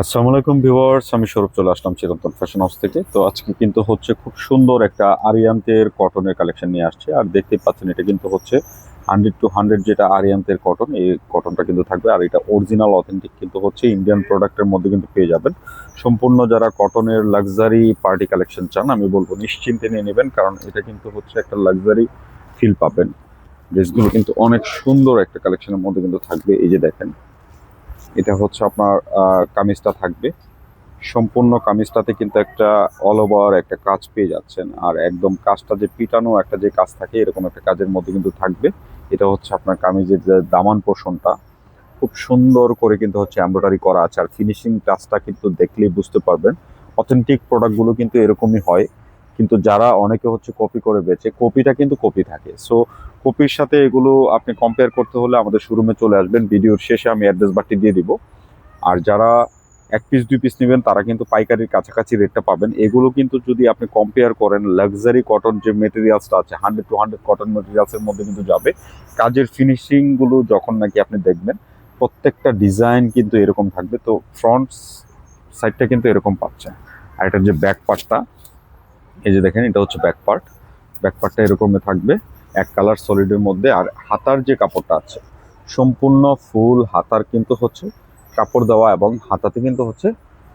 আসসালামু আলাইকুম ভিউয়ার্স, আমি সৌরভ চলে আসলাম চিরন্তন ফ্যাশন হাউস থেকে। তো আজকে কিন্তু হচ্ছে খুব সুন্দর একটা আরিয়ান্তের কটনের কালেকশন নিয়ে আসছে। আর দেখতেই পাচ্ছেন, এটা কিন্তু হচ্ছে হান্ড্রেড টু হান্ড্রেড যেটা আরিয়ান্তের কটন এই কটনটা কিন্তু থাকবে। আর এটা অরিজিনাল অথেন্টিক কিন্তু হচ্ছে ইন্ডিয়ান প্রোডাক্টের মধ্যে কিন্তু পেয়ে যাবেন। সম্পূর্ণ যারা কটনের লাক্সারি পার্টি কালেকশন চান, আমি বলব নিশ্চিন্তে নিয়ে নেবেন, কারণ এটা কিন্তু হচ্ছে একটা লাক্সারি ফিল পাবেন। ড্রেসগুলো কিন্তু অনেক সুন্দর একটা কালেকশনের মধ্যে কিন্তু থাকবে। এই যে দেখেন এটা হচ্ছে আপনার কামিজটা থাকবে। সম্পূর্ণ কামিজটাতে কিন্তু একটা অল ওভার একটা কাজ পেয়ে যাচ্ছেন। আর একদম কাজটা যে পিটানো, একটা যে কাজ থাকে, এরকম একটা কাজের মধ্যে কিন্তু থাকবে। এটা হচ্ছে আপনার কামিজের যে দামান পোষণটা। খুব সুন্দর করে কিন্তু হচ্ছে এমব্রয়ডারি করা আছে। আর ফিনিশিং টাচটা কিন্তু দেখলেই বুঝতে পারবেন। অথেন্টিক প্রোডাক্টগুলো কিন্তু এরকমই হয়। কিন্তু যারা অনেকে হচ্ছে কপি করে বেচে কপিটা কিন্তু কপি থাকে। সো কপির সাথে এগুলো আপনি কম্পেয়ার করতে হলে আমাদের শোরুমে চলে আসবেন। ভিডিওর শেষে আমি অ্যাড্রেস বাটটি দিয়ে দিব। আর যারা এক পিস দুই পিস নেবেন, তারা কিন্তু পাইকারির কাছাকাছি রেটটা পাবেন। এগুলো কিন্তু যদি আপনি কম্পেয়ার করেন লাক্সারি কটন যে মেটেরিয়ালসটা আছে হান্ড্রেড টু হান্ড্রেড কটন মেটেরিয়ালসের মধ্যে কিন্তু যাবে। কাজের ফিনিশিংগুলো যখন নাকি আপনি দেখবেন, প্রত্যেকটা ডিজাইন কিন্তু এরকম থাকবে। তো ফ্রন্ট সাইডটা কিন্তু এরকম পাচ্ছে। আর এটার যে ব্যাক পার্টটা এই যে দেখেন, এটা হচ্ছে ব্যাক পার্ট ব্যাক পার্টটা এরকমই থাকবে, এক কালার সলিডের মধ্যে। আর হাতার যে কাপড়টা আছে, সম্পূর্ণ ফুল হাতার কিন্তু হচ্ছে কাপড় দেওয়া এবং হাতাতে কিন্তু হচ্ছে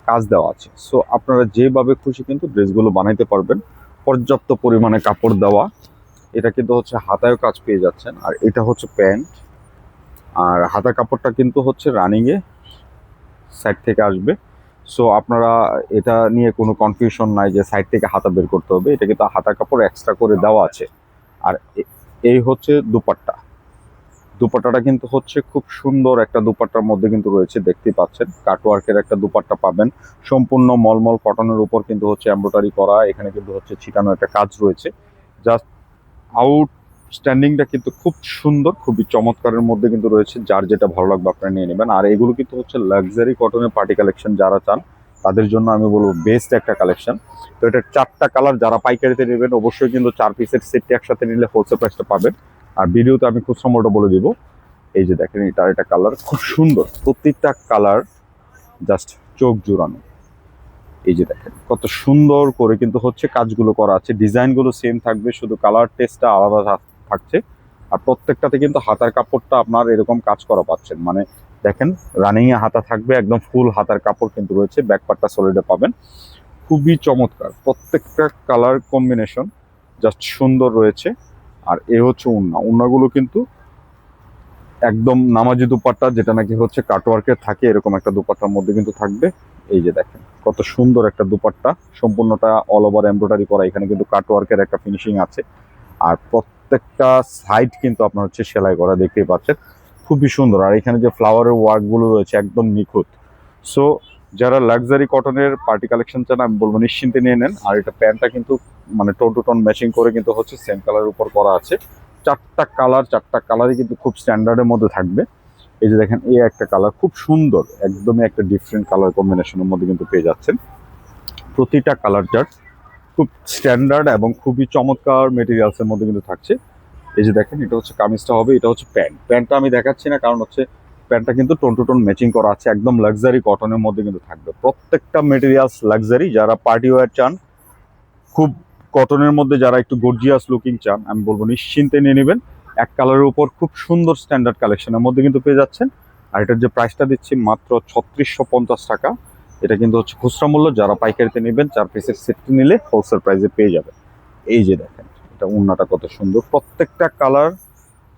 কাজ দেওয়া আছে। সো আপনারা যেভাবে খুশি কিন্তু ড্রেসগুলো বানাইতে পারবেন। পর্যাপ্ত পরিমাণে কাপড় দেওয়া। এটা কিন্তু হচ্ছে হাতায়ও কাজ পেয়ে যাচ্ছেন। আর এটা হচ্ছে প্যান্ট। আর হাতা কাপড়টা কিন্তু হচ্ছে রানিংয়ে সাইড থেকে আসবে। সো আপনারা এটা নিয়ে কোনো কনফিউশন নাই যে সাইড থেকে হাতা বের করতে হবে। এটা কিন্তু হাতা কাপড় এক্সট্রা করে দেওয়া আছে। আর এই হচ্ছে দুপাট্টা। দুপাট্টাটা কিন্তু হচ্ছে খুব সুন্দর একটা দুপাট্টার মধ্যে কিন্তু রয়েছে, দেখতেই পাচ্ছেন। কাটওয়ার্কের একটা দুপাট্টা পাবেন। সম্পূর্ণ মলমল কটনের উপর কিন্তু হচ্ছে এমব্রয়ডারি করা। এখানে কিন্তু হচ্ছে ছিটানো একটা কাজ রয়েছে। জাস্ট আউট স্ট্যান্ডিংটা কিন্তু খুব সুন্দর, খুবই চমৎকারের মধ্যে কিন্তু রয়েছে, যার যেটা ভালো লাগবে আপনারা নিয়ে নেবেন। আর এগুলো কিন্তু হচ্ছে লাক্সারি কটনের পার্টি কালেকশন যারা চান, তাদের জন্য আমি বলব বেস্ট একটা কালেকশন তো এটার চারটা কালার যারা পাইকারিতে নেবেন, অবশ্যই কিন্তু চার পিসের সেটটি একসাথে নিলে হোলসেল প্রাইসটা পাবেন। আর ভিডিওতে আমি খুচরা মোটা বলে দিব, এই যে দেখেন এটা একটা কালার খুব সুন্দর প্রত্যেকটা কালার জাস্ট চোখ জুড়ানো। এই যে দেখেন, কত সুন্দর করে কিন্তু হচ্ছে কাজগুলো করা আছে ডিজাইনগুলো সেম থাকবে, শুধু কালার টেস্টটা আলাদা থাকছে। আর প্রত্যেকটাতে কিন্তু হাতার কাপড়টা আপনার এরকম কাজ করা পাচ্ছেন। মানে দেখেন রানিং এ হাতা থাকবে, একদম ফুল হাতার কাপড় কিন্তু রয়েছে ব্যাকপারটা সলিডে পাবেন। খুবই চমৎকার, প্রত্যেকটা কালার কম্বিনেশন জাস্ট সুন্দর রয়েছে। আর এ হচ্ছে উন্না। উন্নাগুলো কিন্তু একদম নামাজি দুপাট্টা, যেটা নাকি হচ্ছে কাটওয়ার্কের থাকে, এরকম একটা দুপাট্টার মধ্যে কিন্তু থাকবে। এই যে দেখেন, কত সুন্দর একটা দুপাট্টা। সম্পূর্ণটা অল ওভার এমব্রয়ডারি করা, এখানে কিন্তু কাটওয়ার্কের একটা ফিনিশিং আছে। আর প্রত্যেকটা সাইড কিন্তু আপনার হচ্ছে সেলাই করা দেখতেই পাচ্ছেন। খুবই সুন্দর। আর এখানে যে ফ্লাওয়ারের ওয়ার্কগুলো রয়েছে একদম নিখুঁত। সো যারা লাক্সারি কটনের পার্টি কালেকশন চান, আমি বলব নিশ্চিন্তে নিয়ে নেন। আর এটা প্যান্টটা কিন্তু মানে টোন টু টোন ম্যাচিং করে কিন্তু হচ্ছে সেম কালারের উপর করা আছে। চারটা কালার চারটা কালারই কিন্তু খুব স্ট্যান্ডার্ডের মধ্যে থাকবে। এই যে দেখেন, এই একটা কালার খুব সুন্দর। একদমই একটা ডিফারেন্ট কালার কম্বিনেশনের মধ্যে কিন্তু পেয়ে যাচ্ছেন। প্রতিটা কালার চার্ট খুব স্ট্যান্ডার্ড এবং খুবই চমৎকার মেটেরিয়ালসের মধ্যে কিন্তু থাকছে। এই যে দেখেন, এটা হচ্ছে কামিজটা হবে, এটা হচ্ছে প্যান্ট। প্যান্টটা আমি দেখাচ্ছি না, কারণ হচ্ছে প্যান্টটা কিন্তু টোন টু টোন ম্যাচিং করা আছে, একদম লাক্সারি কটনের মধ্যে কিন্তু থাকবে। প্রত্যেকটা মেটেরিয়ালস লাক্সারি যারা পার্টি ওয়্যার চান, খুব কটনের মধ্যে যারা একটু গর্জিয়াস লুকিং চান, আমি বলব নিশ্চিন্তে নিয়ে নেবেন। এক কালারের উপর খুব সুন্দর স্ট্যান্ডার্ড কালেকশনের মধ্যে কিন্তু পেয়ে যাচ্ছেন। আর এটার যে প্রাইসটা দিচ্ছি মাত্র ছত্রিশশো টাকা। এটা কিন্তু হচ্ছে খুচরা মূল্য, যারা পাইকারিতে নেবেন, চার পিসের সেটটি নিলে হোলসেল প্রাইসে পেয়ে যাবে এই যে দেখেন, এটা উন্নাটা কত সুন্দর। প্রত্যেকটা কালার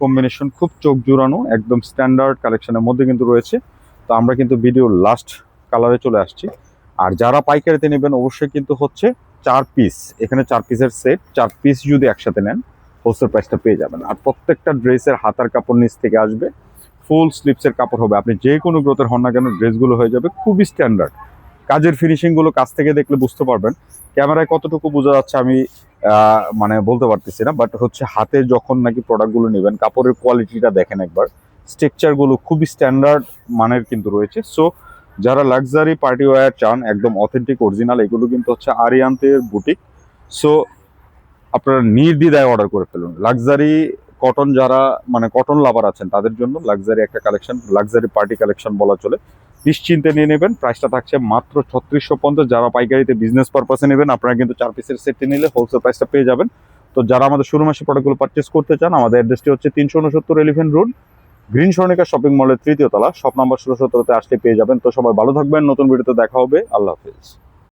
কম্বিনেশন খুব চোখ জুড়ানো, একদম স্ট্যান্ডার্ড কালেকশনের মধ্যে কিন্তু রয়েছে। তো আমরা কিন্তু ভিডিও লাস্ট কালারে চলে আসছি। আর যারা পাইকারিতে নেবেন, অবশ্যই কিন্তু হচ্ছে চার পিস এখানে চার পিসের সেট চার পিস যদি একসাথে নেন হোলসেল প্রাইসটা পেয়ে যাবেন। আর প্রত্যেকটা ড্রেসের হাতার কাপড় নিচ থেকে আসবে। ফুল স্লিপসের কাপড় হবে। আপনি যে কোনো গ্রোথের হন না কেন ড্রেসগুলো হয়ে যাবে খুবই স্ট্যান্ডার্ড কাজের ফিনিশিংগুলো কাছ থেকে দেখলে বুঝতে পারবেন। ক্যামেরায় কতটুকু বোঝা যাচ্ছে আমি মানে বলতে পারতেছি না বাট হচ্ছে হাতে যখন নাকি প্রোডাক্টগুলো নেবেন, কাপড়ের কোয়ালিটিটা দেখেন একবার। স্ট্রাকচারগুলো খুবই স্ট্যান্ডার্ড মানের কিন্তু রয়েছে। সো যারা লাক্সারি পার্টি ওয়্যার চান, একদম অথেন্টিক অরিজিনাল এগুলো কিন্তু হচ্ছে আরিয়ান্তের বুটিক সো আপনারা নির্দ্বিধায় অর্ডার করে ফেলুন। লাক্সারি কটন যারা মানে কটন লাভার আছেন, তাদের জন্য লাক্সারি একটা কালেকশন লাক্সারি পার্টি কালেকশন বলা চলে। নিশ্চিন্তে নিয়ে নেবেন। প্রাইসটা থাকছে মাত্র ছত্রিশশো পঞ্চাশ। যারা পাইকারিতে বিজনেস পারপাসে নেবেন, আপনারা কিন্তু চার পিসের সেটটি নিলে হোলসেল প্রাইসটা পেয়ে যাবেন। তো যারা আমাদের শুরু মাসে প্রোডাক্টগুলো পারচেস করতে চান, আমাদের অ্যাড্রেসটি হচ্ছে তিনশো উনসত্তর eleven road green Swarnika shopping মলের তৃতীয় তলা। শপ নাম্বার ষোলো সতেরোতে আসলে পেয়ে যাবেন। তো সবাই ভালো থাকবেন। নতুন ভিডিওতে দেখা হবে। আল্লাহ হাফিজ।